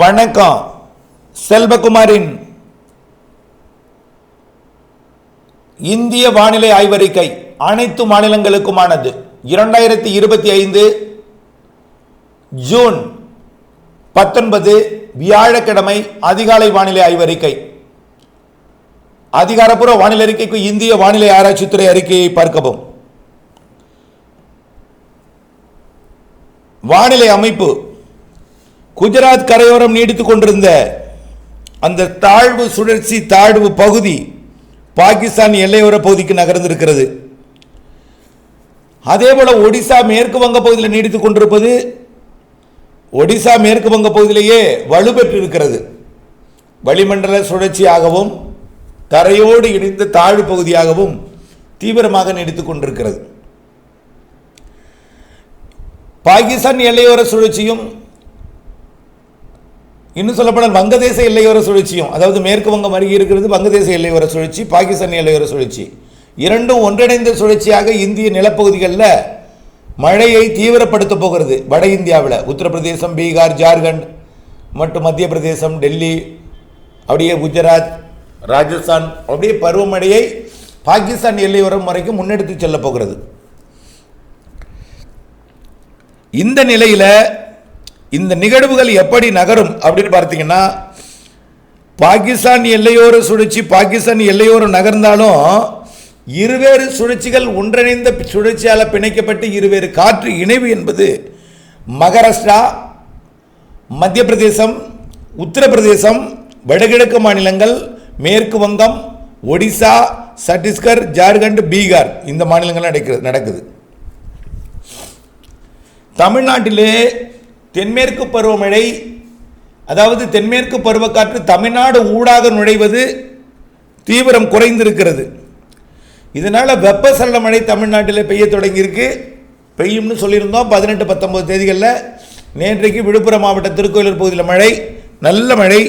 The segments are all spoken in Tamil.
வணக்கம் செல்வகுமாரின் இந்திய வானிலை ஆய்வறிக்கை அனைத்து மாநிலங்களுக்குமானது. இரண்டாயிரத்தி இருபத்தி ஐந்து ஜூன் பத்தொன்பது வியாழக்கிழமை அதிகாலை வானிலை ஆய்வறிக்கை. அதிகாரப்பூர்வ வானிலை அறிக்கைக்கு இந்திய வானிலை ஆராய்ச்சித்துறை அறிக்கையை பார்க்கவும். வானிலை அமைப்பு குஜராத் கரையோரம் நீடித்துக் கொண்டிருந்த அந்த தாழ்வு சுழற்சி தாழ்வு பகுதி பாகிஸ்தான் எல்லையோர பகுதிக்கு நகர்ந்திருக்கிறது. அதே போல் ஒடிசா மேற்கு வங்க பகுதியில் நீடித்துக் கொண்டிருப்பது ஒடிசா மேற்கு வங்க பகுதியிலேயே வலுப்பெற்றிருக்கிறது. வளிமண்டல சுழற்சியாகவும் தரையோடு இணைந்த தாழ்வு பகுதியாகவும் தீவிரமாக நீடித்துக் கொண்டிருக்கிறது. பாகிஸ்தான் எல்லையோர சுழற்சியும் இன்னும் சொல்லப்போனால் வங்கதேச எல்லையோர சுழற்சியும் அதாவது மேற்கு வங்கம் அருகே இருக்கிறது வங்கதேச எல்லையோர சுழற்சி பாகிஸ்தான் எல்லையோர சுழற்சி. இரண்டும் ஒன்றிணைந்த சுழற்சியாக இந்திய நிலப்பகுதிகளில் மழையை தீவிரப்படுத்த போகிறது. வட இந்தியாவில் உத்தரப்பிரதேசம் பீகார் ஜார்க்கண்ட் மற்றும் மத்திய பிரதேசம் டெல்லி அப்படியே குஜராத் ராஜஸ்தான் அப்படியே பருவமழையை பாகிஸ்தான் எல்லையோரம் வரைக்கும் முன்னெடுத்து செல்ல போகிறது. இந்த நிலையில் இந்த நிகழ்வுகள் எப்படி நகரும் அப்படின்னு பார்த்தீங்கன்னா பாகிஸ்தான் எல்லையோர சுழற்சி பாகிஸ்தான் எல்லையோரம் நகர்ந்தாலும் இருவேறு சுழற்சிகள் ஒன்றிணைந்த சுழற்சியால் பிணைக்கப்பட்டு இருவேறு காற்று இணைவு என்பது மகாராஷ்டிரா மத்திய பிரதேசம் உத்தரப்பிரதேசம் வடகிழக்கு மாநிலங்கள் மேற்கு வங்கம் ஒடிசா சத்தீஸ்கர் ஜார்க்கண்ட் பீகார் இந்த மாநிலங்கள் நடக்கிறது நடக்குது. தமிழ்நாட்டிலே தென்மேற்கு பருவமழை அதாவது தென்மேற்கு பருவக்காற்று தமிழ்நாடு ஊடாக நுழைவது தீவிரம் குறைந்திருக்கிறது. இதனால் வெப்பசலன மழை தமிழ்நாட்டில் பெய்ய தொடங்கியிருக்கு. பெய்யும்னு சொல்லியிருந்தோம் பதினெட்டு பத்தொம்பது தேதிகளில். நேற்றைக்கு விழுப்புரம் மாவட்ட திருக்கோயிலூர் பகுதியில் மழை நல்ல மழை.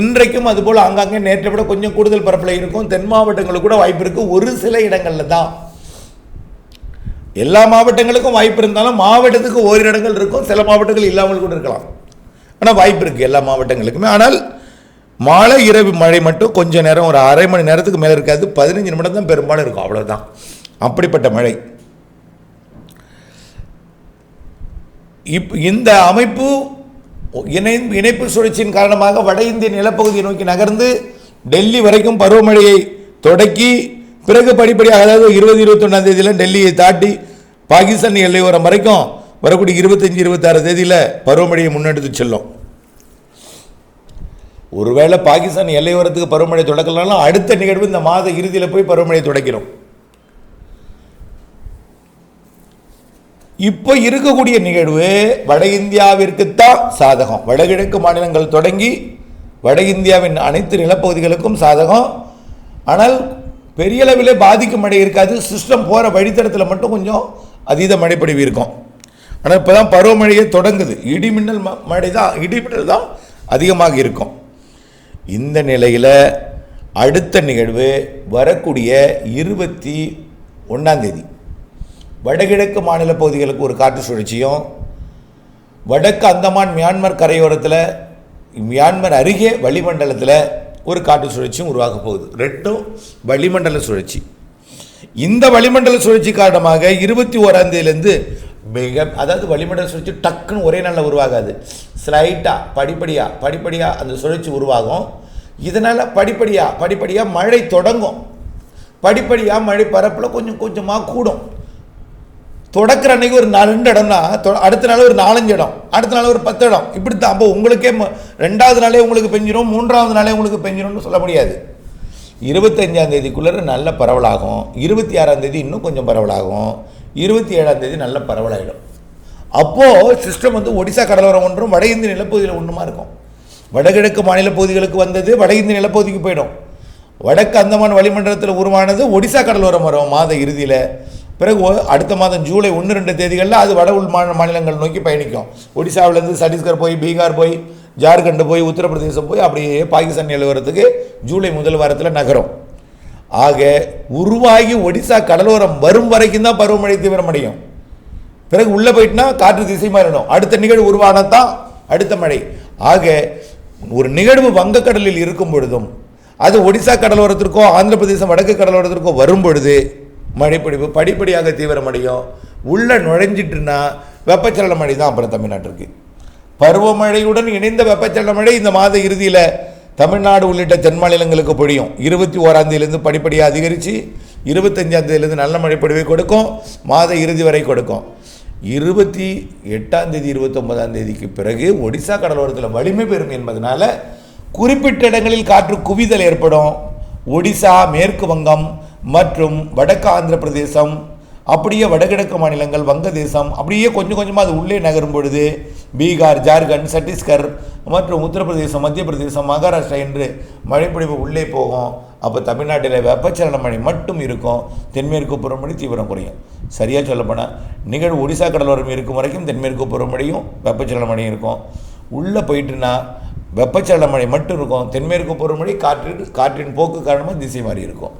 இன்றைக்கும் அதுபோல் ஆங்காங்கே நேற்றை விட கொஞ்சம் கூடுதல் பரப்பில் இருக்கும். தென் மாவட்டங்களுக்கு கூட வாய்ப்பு இருக்குது ஒரு சில இடங்களில் தான். எல்லா மாவட்டங்களுக்கும் வாய்ப்பு இருந்தாலும் மாவட்டத்துக்கு ஓரிரு இடங்கள் இருக்கும். சில மாவட்டங்கள் இல்லாமல் கூட இருக்கலாம். ஆனால் வாய்ப்பு இருக்குது எல்லா மாவட்டங்களுக்குமே. ஆனால் மாலை இரவு மழை மட்டும் கொஞ்சம் நேரம் ஒரு அரை மணி நேரத்துக்கு மேலே இருக்காது. பதினஞ்சு நிமிடம் தான் பெரும்பாலும் இருக்கும். அவ்வளோதான் அப்படிப்பட்ட மழை. இப் இந்த அமைப்பு இணை இணைப்பு சுழற்சியின் காரணமாக வட இந்திய நிலப்பகுதியை நோக்கி நகர்ந்து டெல்லி வரைக்கும் பருவமழையை தொடக்கி பிறகு படிப்படியாக அதாவது இருபது இருபத்தொன்னாம் தேதியில் டெல்லியை தாட்டி பாகிஸ்தான் எல்லையோரம் வரைக்கும் வரக்கூடிய இருபத்தஞ்சி இருபத்தாறு தேதியில் பருவமழையை முன்னெடுத்து செல்லும். ஒருவேளை பாகிஸ்தான் எல்லையோரத்துக்கு பருவமழை தொடக்கலனாலும் அடுத்த நிகழ்வு இந்த மாத இறுதியில் போய் பருவமழை தொடக்கிறோம் இப்போ இருக்கக்கூடிய நிகழ்வு வட இந்தியாவிற்குத்தான் சாதகம். வடகிழக்கு மாநிலங்கள் தொடங்கி வட இந்தியாவின் அனைத்து நிலப்பகுதிகளுக்கும் சாதகம். ஆனால் பெரிய அளவிலே பாதிக்கும் மழை இருக்காது. சிஸ்டம் போகிற வழித்தடத்தில் மட்டும் கொஞ்சம் அதீத மழைப்பொழிவு இருக்கும். ஆனால் இப்போ தான் பருவமழையே தொடங்குது. இடிமின்னல் ம- மழை தான் இடிமின்னல் தான் அதிகமாக இருக்கும். இந்த நிலையில் அடுத்த நிகழ்வு வரக்கூடிய இருபத்தி ஒன்றாந்தேதி வடகிழக்கு மாநில பகுதிகளுக்கு ஒரு காற்று சுழற்சியும் வடக்கு அந்தமான் மியான்மர் கரையோரத்தில் மியான்மர் அருகே வளிமண்டலத்தில் ஒரு காற்று சுழற்சியும் உருவாக போகுது. ரெண்டும் வளிமண்டல சுழற்சி. இந்த வளிமண்டல சுழற்சி காரணமாக இருபத்தி ஓராம் தேதியிலேருந்து மிக அதாவது வளிமண்டல சுழற்சி டக்குன்னு ஒரே நாளில் உருவாகாது. ஸ்லைட்டாக படிப்படியாக படிப்படியாக அந்த சுழற்சி உருவாகும். இதனால் படிப்படியாக படிப்படியாக மழை தொடங்கும். படிப்படியாக மழை பரப்பில் கொஞ்சம் கொஞ்சமாக கூடும். தொடக்கிற அன்னைக்கு ஒரு ரெண்டு இடம்னா அடுத்த நாள் ஒரு நாலஞ்சு இடம் அடுத்த நாள் ஒரு பத்து இடம். இப்படி தான் அப்போ உங்களுக்கே ம- ரெண்டாவது நாளே உங்களுக்கு பெஞ்சிரும் மூன்றாவது நாளே உங்களுக்கு பெஞ்சிரும்னு சொல்ல முடியாது. இருபத்தஞ்சாம் தேதிக்குள்ளே நல்ல பரவலாகும். இருபத்தி ஆறாம் தேதி இன்னும் கொஞ்சம் பரவலாகும். இருபத்தி ஏழாம் தேதி நல்ல பரவலாயிடும். அப்போது சிஸ்டம் வந்து ஒடிசா கடலோரம் ஒன்றும் வட இந்திய நிலப்பகுதியில் ஒன்றுமா இருக்கும். வடகிழக்கு மாநில பகுதிகளுக்கு வந்தது வட இந்திய நிலப்பகுதிக்கு போயிடும். வடக்கு அந்தமான் வளிமண்டலத்தில் உருவானது ஒடிசா கடலோரம் வரும் மாத இறுதியில். பிறகு அடுத்த மாதம் ஜூலை ஒன்று ரெண்டு தேதிகளில் அது வட உள் மாநில மாநிலங்கள் நோக்கி பயணிக்கும். ஒடிசாவிலேருந்து சத்தீஸ்கர் போய் பீகார் போய் ஜார்க்கண்ட் போய் உத்தரப்பிரதேசம் போய் அப்படியே பாகிஸ்தான் நிலவரத்துக்கு ஜூலை முதல் வாரத்தில் நகரும். ஆக உருவாகி ஒடிசா கடலோரம் வரும் வரைக்கும் தான் பருவமழை தீவிரமடையும் பிறகு உள்ளே போயிட்டுனா காற்று திசை மாறிடும். அடுத்த நிகழ்வு உருவானதான் அடுத்த மழை. ஆக ஒரு நிகழ்வு வங்கக்கடலில் இருக்கும் பொழுதும் அது ஒடிசா கடலோரத்திற்கோ ஆந்திர பிரதேசம் வடக்கு கடலோரத்திற்கோ வரும் பொழுது மழைப்பிடிப்பு படிப்படியாக தீவிரமடையும். உள்ளே நுழைஞ்சிட்டுனா வெப்பச்சலன மழை தான் அப்புறம் தமிழ்நாட்டிற்கு. பருவமழையுடன் இணைந்த வெப்பச்சலன மழை இந்த மாத இறுதியில் தமிழ்நாடு உள்ளிட்ட தென் மாநிலங்களுக்கு பொழியும். இருபத்தி ஓராந்தேதியிலேருந்து படிப்படியாக அதிகரித்து இருபத்தஞ்சாந்தேதியிலேருந்து நல்ல மழைப்பொழிவை கொடுக்கும் மாத இறுதி வரை கொடுக்கும். இருபத்தி எட்டாம் தேதி இருபத்தொன்பதாம் தேதிக்கு பிறகு ஒடிசா கடலோரத்தில் வலிமை பெறும் என்பதனால குறிப்பிட்ட இடங்களில் காற்று குவிதல் ஏற்படும். ஒடிசா மேற்கு வங்கம் மற்றும் வடக்கு ஆந்திர பிரதேசம் அப்படியே வடகிழக்கு மாநிலங்கள் வங்கதேசம் அப்படியே கொஞ்சம் கொஞ்சமாக அது உள்ளே நகரும் பொழுது பீகார் ஜார்க்கண்ட் சத்தீஸ்கர் மற்றும் உத்தரப்பிரதேசம் மத்திய பிரதேசம் மகாராஷ்டிரா என்று மழைப்பொழிவு உள்ளே போகும். அப்போ தமிழ்நாட்டில் வெப்பச்சலன மழை மட்டும் இருக்கும். தென்மேற்கு பருவமழை தீவிரம் குறையும். சரியாக சொல்லப்போனால் நிகழ்வு ஒடிசா கடலோரம் இருக்கும் வரைக்கும் தென்மேற்கு பருவமழையும் வெப்பச்சலன மழையும் இருக்கும். உள்ளே போயிட்டுனா வெப்பச்சலன மழை மட்டும் இருக்கும். தென்மேற்கு பருவமழை காற்றின் காற்றின் போக்கு காரணமாக திசை மாறி இருக்கும்.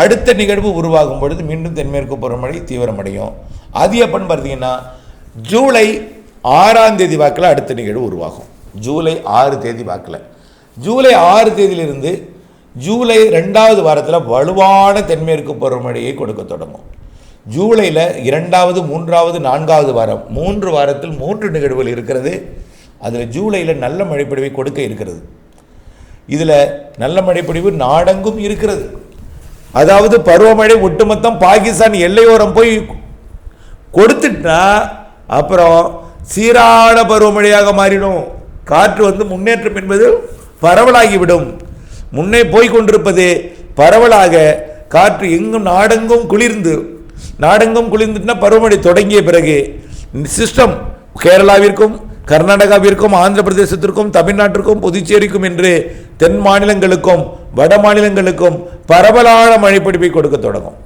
அடுத்த நிகழ்வு உருவாகும் பொழுது மீண்டும் தென்மேற்கு பருவமழை தீவிரமடையும். அது எப்பன்னு பார்த்தீங்கன்னா ஜூலை ஆறாம் தேதி வாக்கில் அடுத்த நிகழ்வு உருவாகும். ஜூலை ஆறு தேதி வாக்கில். ஜூலை ஆறு தேதியிலிருந்து ஜூலை ரெண்டாவது வாரத்தில் வலுவான தென்மேற்கு பருவமழையை கொடுக்க தொடங்கும். ஜூலையில் இரண்டாவது மூன்றாவது நான்காவது வாரம் மூன்று வாரத்தில் மூன்று நிகழ்வுகள் இருக்கிறது. அதில் ஜூலையில் நல்ல மழைப்பொழிவை கொடுக்க இருக்கிறது. இதில் நல்ல மழைப்பொழிவு நாடெங்கும் இருக்கிறது. அதாவது பருவமழை ஒட்டுமொத்தம் பாகிஸ்தான் எல்லையோரம் போய் கொடுத்துட்டா அப்புறம் சீரான பருவமழையாக மாறிடும். காற்று வந்து முன்னேற்றம் என்பது பரவலாகிவிடும். முன்னே போய் கொண்டிருப்பது பரவலாக காற்று எங்கும் நாடெங்கும் குளிர்ந்து நாடெங்கும் குளிர்ந்துட்டுனா பருவமழை தொடங்கிய பிறகு சிஸ்டம் கேரளாவிற்கும் கர்நாடகாவிற்கும் ஆந்திர பிரதேசத்திற்கும் தமிழ்நாட்டிற்கும் புதுச்சேரிக்கும் என்று தென் மாநிலங்களுக்கும் வட மாநிலங்களுக்கும் பரவலான மழைப்பிடிப்பை கொடுக்க தொடங்கும்.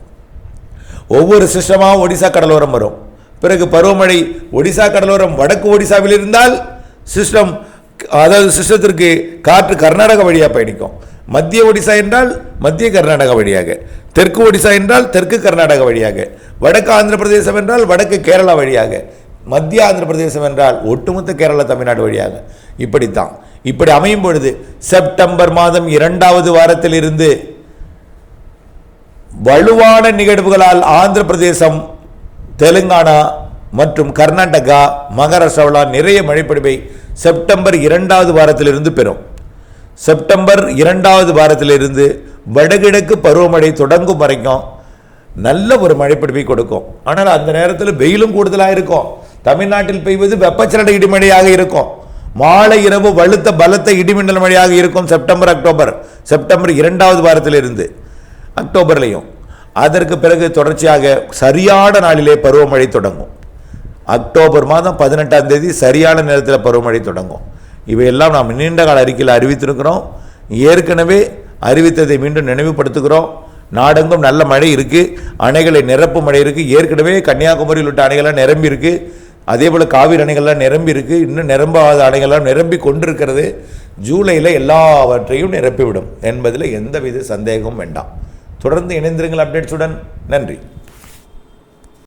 ஒவ்வொரு சிஸ்டமாக ஒடிசா கடலோரம் வரும். பிறகு பருவமழை ஒடிசா கடலோரம் வடக்கு ஒடிசாவில் இருந்தால் சிஸ்டம் அதாவது சிஸ்டத்திற்கு காற்று கர்நாடகா வழியாக பயணிக்கும். மத்திய ஒடிசா என்றால் மத்திய கர்நாடகா வழியாக. தெற்கு ஒடிசா என்றால் தெற்கு கர்நாடகா வழியாக. வடக்கு ஆந்திர பிரதேசம் என்றால் வடக்கு கேரளா வழியாக. மத்திய ஆந்திர பிரதேசம் என்றால் ஒட்டுமொத்த கேரளா தமிழ்நாடு வழியாக. இப்படித்தான். இப்படி அமையும் பொழுது செப்டம்பர் மாதம் இரண்டாவது வாரத்தில் இருந்து வலுவான நிகழ்வுகளால் ஆந்திர பிரதேசம் தெலுங்கானா மற்றும் கர்நாடகா மகாராஷ்டிராவில் நிறைய மழைப்பொழிவை செப்டம்பர் இரண்டாவது வாரத்திலிருந்து பெறும். செப்டம்பர் இரண்டாவது வாரத்திலிருந்து வடகிழக்கு பருவமழை தொடங்கும் வரைக்கும் நல்ல ஒரு மழைப்பிடிப்பை கொடுக்கும். ஆனால் அந்த நேரத்தில் வெயிலும் கூடுதலாக இருக்கும். தமிழ்நாட்டில் பெய்வது வெப்பச்சலன இடிமழையாக இருக்கும். மாலை இரவு வலுத்த பலத்த இடிமின்னல் மழையாக இருக்கும் செப்டம்பர் அக்டோபர். செப்டம்பர் இரண்டாவது வாரத்திலிருந்து அக்டோபர்லையும். அதற்கு பிறகு தொடர்ச்சியாக சரியான நாளிலே பருவமழை தொடங்கும். அக்டோபர் மாதம் பதினெட்டாம் தேதி சரியான நேரத்தில் பருவமழை தொடங்கும். இவையெல்லாம் நாம் நீண்ட கால அறிக்கையில் அறிவித்திருக்கிறோம். ஏற்கனவே அறிவித்ததை மீண்டும் நினைவுபடுத்துகிறோம். நாடெங்கும் நல்ல மழை இருக்குது அணைகளை நிரப்பு மழை இருக்குது ஏற்கனவே கன்னியாகுமரியில் உள்ள அணைகள்லாம் நிரம்பி இருக்குது அதே போல் காவிரி அணைகள்லாம் நிரம்பி இருக்கு இன்னும் நிரம்பாத அணைகள்லாம் நிரம்பி கொண்டிருக்கிறது. ஜூலையில் எல்லாவற்றையும் நிரப்பிவிடும் என்பதில் எந்தவித சந்தேகமும் வேண்டாம். தொடர்ந்து இணைந்திருங்கள் அப்டேட்ஸுடன். நன்றி.